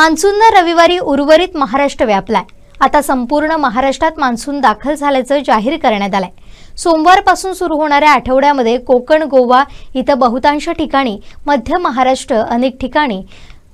मान्सूननं रविवारी उर्वरित महाराष्ट्र व्यापलाय. आता संपूर्ण महाराष्ट्रात मान्सून दाखल झाल्याचं जाहीर करण्यात आलंय. सोमवारपासून सुरू होणाऱ्या आठवड्यामध्ये कोकण गोवा इथं बहुतांश ठिकाणी मध्य महाराष्ट्र अनेक ठिकाणी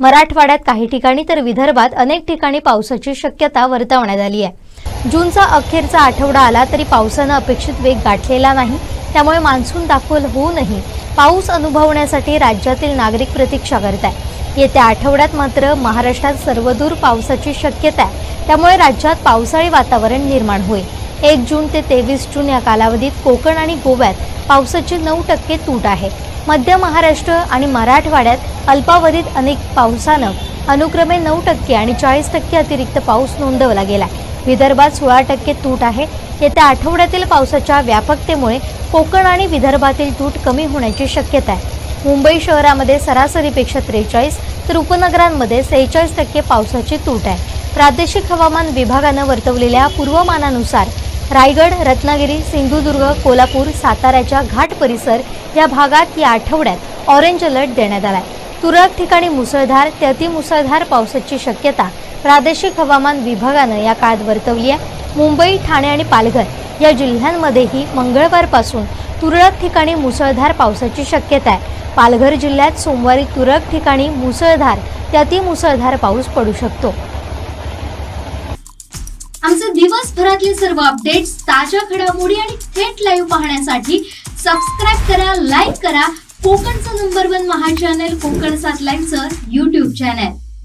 मराठवाड्यात काही ठिकाणी तर विदर्भात अनेक ठिकाणी पावसाची शक्यता वर्तवण्यात आली आहे. जूनचा अखेरचा आठवडा आला तरी पावसानं अपेक्षित वेग गाठलेला नाही. त्यामुळे मान्सून दाखल होऊनही पाऊस अनुभवण्यासाठी राज्यातील नागरिक प्रतीक्षा करत आहे येत्या आठवड्यात मात्र महाराष्ट्रात सर्वदूर पावसाची शक्यता आहे. त्यामुळे राज्यात पावसाळी वातावरण निर्माण होईल. एक जून ते तेवीस जून या कालावधीत कोकण आणि गोव्यात पावसाची नऊ टक्के तूट आहे. मध्य महाराष्ट्र आणि मराठवाड्यात अल्पावधीत अनेक पावसानं अनुक्रमे नऊ टक्के आणि चाळीस टक्के अतिरिक्त पाऊस नोंदवला गेला विदर्भात सोळा टक्के तूट आहे. येत्या आठवड्यातील पावसाच्या व्यापकतेमुळे कोकण आणि विदर्भातील तूट कमी होण्याची शक्यता आहे. मुंबई शहरामध्ये सरासरीपेक्षा त्रेचाळीस तर उपनगरांमध्ये सेहेचाळीस टक्के पावसाची तूट आहे. प्रादेशिक हवामान विभागानं वर्तवलेल्या पूर्वमानानुसार रायगड रत्नागिरी सिंधुदुर्ग कोल्हापूर साताऱ्याच्या घाट परिसर या भागात या आठवड्यात ऑरेंज अलर्ट देण्यात आला आहे तुरळक ठिकाणी मुसळधार ते अतिमुसळधार पावसाची शक्यता प्रादेशिक हवामान विभागानं या काळात वर्तवली आहे. मुंबई ठाणे आणि पालघर या जिल्ह्यांमध्येही मंगळवारपासून तुरळक ठिकाणी मुसळधार पावसाची शक्यता आहे. पालघर जिल्ह्यात सोमवारी तुरळक ठिकाणी मुसळधार त्यातही मुसळधार पाऊस पडू शकतो. आमचे दिवसभरातले सर्व अपडेट्स ताज्या घडामोडी आणि थेट लाईव्ह पाहण्यासाठी सबस्क्राईब करा लाईक करा. कोकणचं नंबर वन महा चॅनल कोकण सात लाईनचं युट्यूब चॅनल